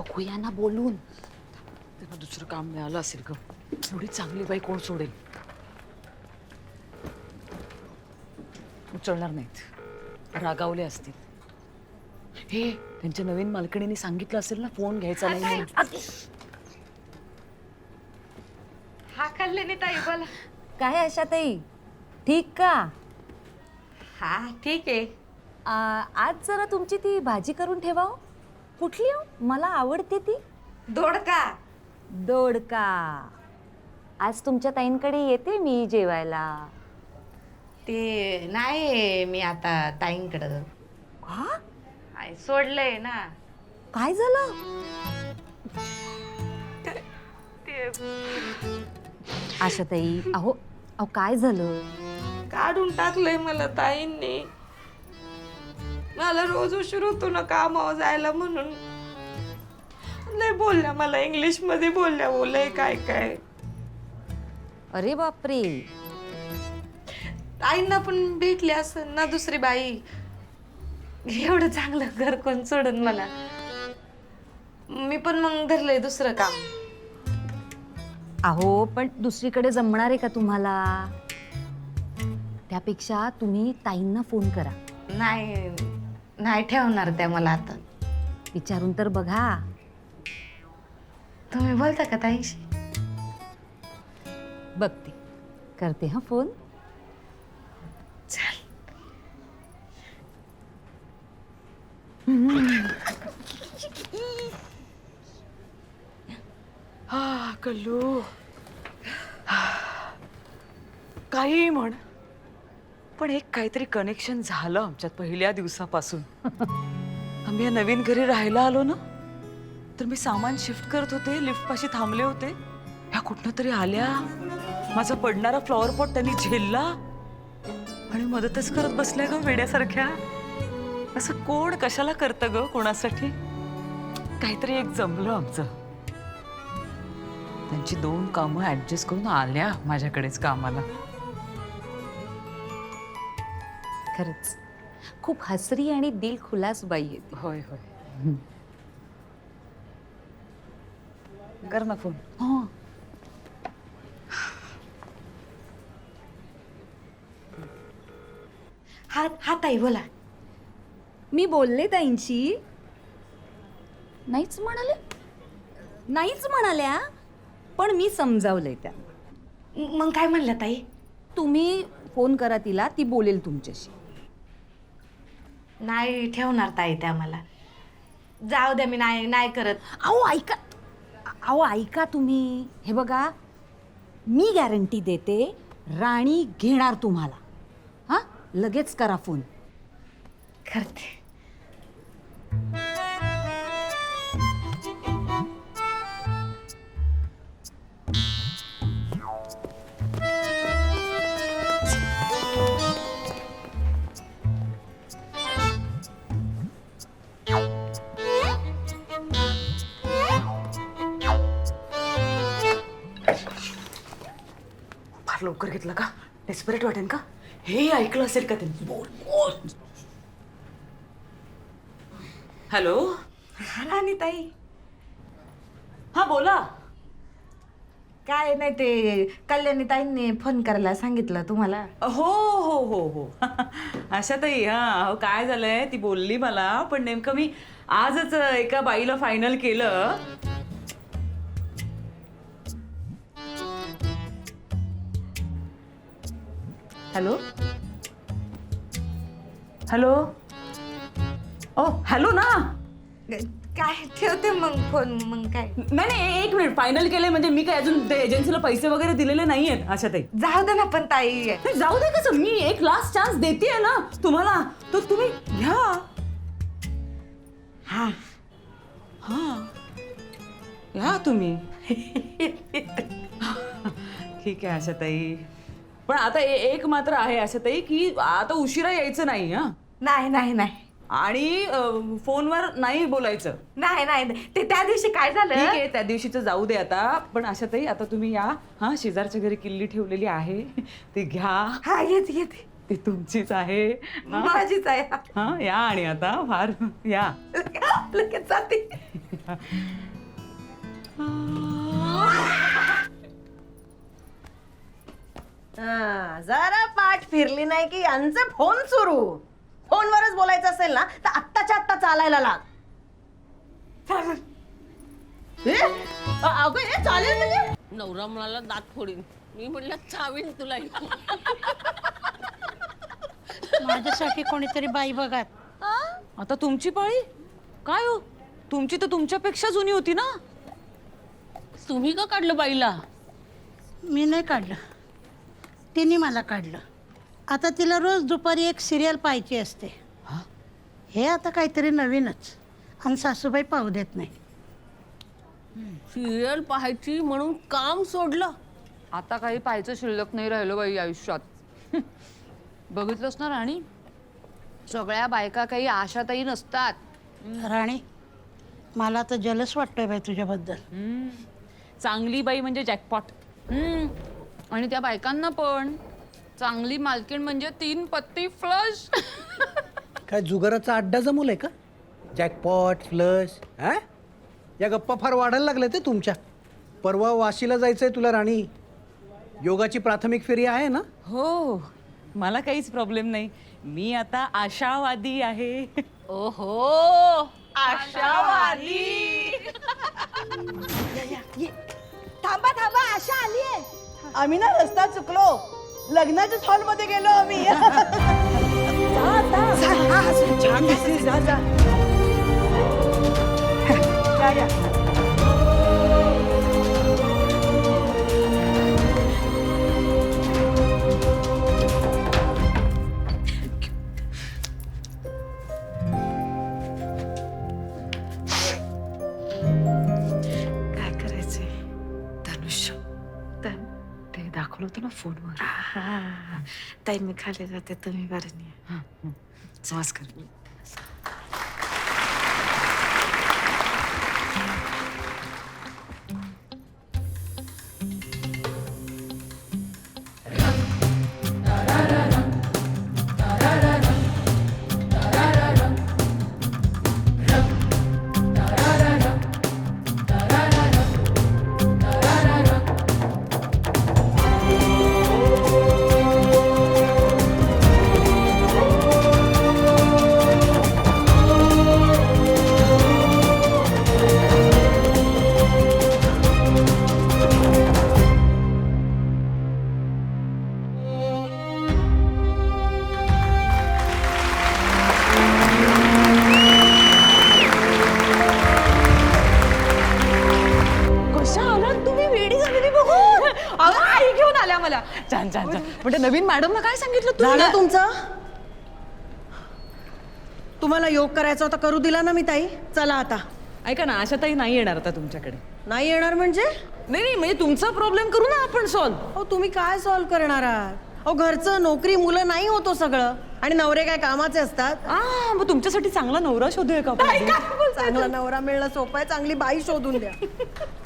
बघूया ना बोलून. त्यांना दुसरं काम मिळालं असेल ग. एवढी चांगली बाई कोण सोडेल? उचलणार नाहीत. रागावले असतील. हे त्यांच्या नवीन मालकिणीने सांगितलं असेल ना फोन घ्यायचा नाही म्हणून. हा खाल्ले ताई बोला. काय आशाताई ठीक का? हा ठीक आहे. आ, आज जरा तुमची ती भाजी करून ठेवा हो. कुठली हो? मला आवडते ती. दोडका. दोडका. आज तुमच्या ताईंकडे येते मी जेवायला. ते नाही मी आता ताईंकडं. हा? आय सोडलंय ना. काय झालं? आशाताई अहो अहो काय झालं? काढून टाकलंय मला ताईंनी. मला रोज उशीर होतो ना कामावर जायला म्हणून. लय बोलल्या मला इंग्लिशमध्ये बोलल्या बोलय काय काय? अरे बापरे. ताईंना पण भेटली असं ना दुसरी बाई. एवढं चांगलं घर कोण सोडून मला? मी पण मग धरलंय दुसरं काम. अहो पण दुसरीकडे जमणार आहे का तुम्हाला? त्यापेक्षा तुम्ही ताईंना फोन करा. नाही नाही ठेवणार त्या मला आता. विचारून तर बघा. तुम्ही बोलता का ताईशी बघते. करते हा फोन. चल. हा कल्लू. काही म्हण. पण एक काहीतरी कनेक्शन झालं आमच्यात पहिल्या दिवसापासून. आम्ही या नवीन घरी राहायला आलो ना तर मी सामान शिफ्ट करत होते लिफ्टपाशी थांबले होते. ह्या कुठनं तरी आल्या. माझा पडणारा फ्लॉवर पॉट त्यांनी झेलला. आणि मदतच करत बसल्या ग वेड्यासारख्या. असं कोण कशाला करतं ग कोणासाठी? काहीतरी एक जमलं आमचं. त्यांची दोन कामं ऍडजस्ट करून आल्या माझ्याकडेच कामाला. खरंच. खूप हसरी आणि दिल खुलास बाई आहे ती. होय होय. कर ना फोन. हो. हा हा ताई बोला. मी बोलले ताईंशी. नाहीच म्हणाले. नाहीच म्हणाल्या पण मी समजावलंय त्या. मग काय म्हणलं ताई? तुम्ही फोन करा तिला ती बोलेल तुमच्याशी. नाही ठेवणार ताई त्या मला. जाऊ द्या मी नाही नाही करत. अहो ऐका अहो ऐका तुम्ही. हे बघा मी गॅरंटी देते राणी घेणार तुम्हाला. हां? लगेच करा फोन करते. फार लवकर घेतलं का? डेस्परेट वाटेल का? हे ऐकलं असेल का त्यांनी? बोल बोल. हॅलो राणी ताई हा बोला. काय नाही ते कल्याणी ताईंनी फोन करायला सांगितलं तुम्हाला? हो हो हो हो. अशा ताई हा हो काय झालंय? ती बोलली मला पण नेमकं मी आजच एका बाईला फायनल केलं. हॅलो? हॅलो? ओ हॅलो ना? काय ठेवते मग फोन मग काय? नाही नाही एक मिनिट. फायनल केलंय म्हणजे मी काय अजून एजन्सीला पैसे वगैरे दिलेले नाहीयेत अशा ताई. जाऊ दे ना पण ताई. नाही, जाऊ दे कसं? मी एक लास्ट चान्स देते ना. तुम्हाला तर तुम्ही घ्या. हा. हा. या तुम्ही. ठीक आहे आशाताई पण आता ए- एक मात्र आहे आशाताई की आता उशिरा यायचं नाही हा. नाही नाही नाही. आणि अं, फोनवर नाही बोलायचं. नाही नाही. ते त्या दिवशी काय ठीक झालं आहे त्या दिवशीचं जाऊ दे आता. पण आशाताई आता तुम्ही या. हा शेजारच्या घरी किल्ली ठेवलेली आहे. ती घ्या. हा येते येते. ती तुमचीच आहे. हा? माझीच आहे. हा या आणि आता फार या. लगेच जाते. हा, जरा पाठ फिरली नाही की यांचे फोन सुरू. फोनवरच बोलायचं असेल ना तर आत्ताच्या आत्ता चालायला लाग. हे? अ- अगं हे चालेल म्हणजे? नवरा म्हणाला दात फोडीन. मी म्हटलं चावीन तुला माझ्यासाठी कोणीतरी बाई बघात. आता तुमची पाळी? काय हो? तुमची तर तुमच्यापेक्षा जुनी होती ना? तुम्ही का काढलं बाईला? मी नाही काढलं. तिने मला काढलं. आता तिला रोज दुपारी एक सिरियल पाहायची असते. हे? आता काहीतरी नवीनच. आणि सासूबाई पाहू देत नाही. सिरियल पाहायची म्हणून काम सोडलं. आता काही पाहायचं शिल्लक नाही राहिलं बाई आयुष्यात. बघितलंस ना राणी? सगळ्या बायका काही आशाताही नसतात. राणी मला तर जलस वाटतोय बाई तुझ्याबद्दल. चांगली बाई म्हणजे जॅकपॉट. आणि त्या बायकांना पण. चांगली मालकीण म्हणजे तीन पत्ती फ्लश काय जुगाराचा अड्डा जमवलाय का? जॅकपॉट फ्लश हा? या गप्पा फार वाढायला लागल्या ते तुमच्या. परवा वाशीला जायचंय तुला राणी. योगाची प्राथमिक फेरी आहे ना? हो मला काहीच प्रॉब्लेम नाही. मी आता आशावादी आहे. ओहो आशावादी. थांबा थांबा आशा आली आहे आम्ही ना रस्ता चुकलो. लग्नाच्याच हॉलमध्ये गेलो आम्ही. जा जा. दाखवलं ना फोनवर ताई मी खाली जाते तुम्ही बरं नाही नमस्कार मला. छान छान छान त्या नवीन मॅडमला काय सांगितलं तू? झालं तुमचं? तुम्हाला योग करायचा होता करू दिला ना मी ताई. चला आता. ऐका ना आशाताई नाही येणार आता तुमच्याकडे. नाही येणार म्हणजे? नाही नाही म्हणजे तुमचा प्रॉब्लेम करू ना आपण सॉल्व्ह अहो तुम्ही काय सॉल्व करणार आहात? अहो घरचं नोकरी मुलं नाही होतो सगळं. आणि नवरे काय कामाचे असतात? मग तुमच्यासाठी चांगला नवरा शोधूया का आपण? चांगला नवरा मिळणं सोपं आहे चांगली बाई शोधून द्या.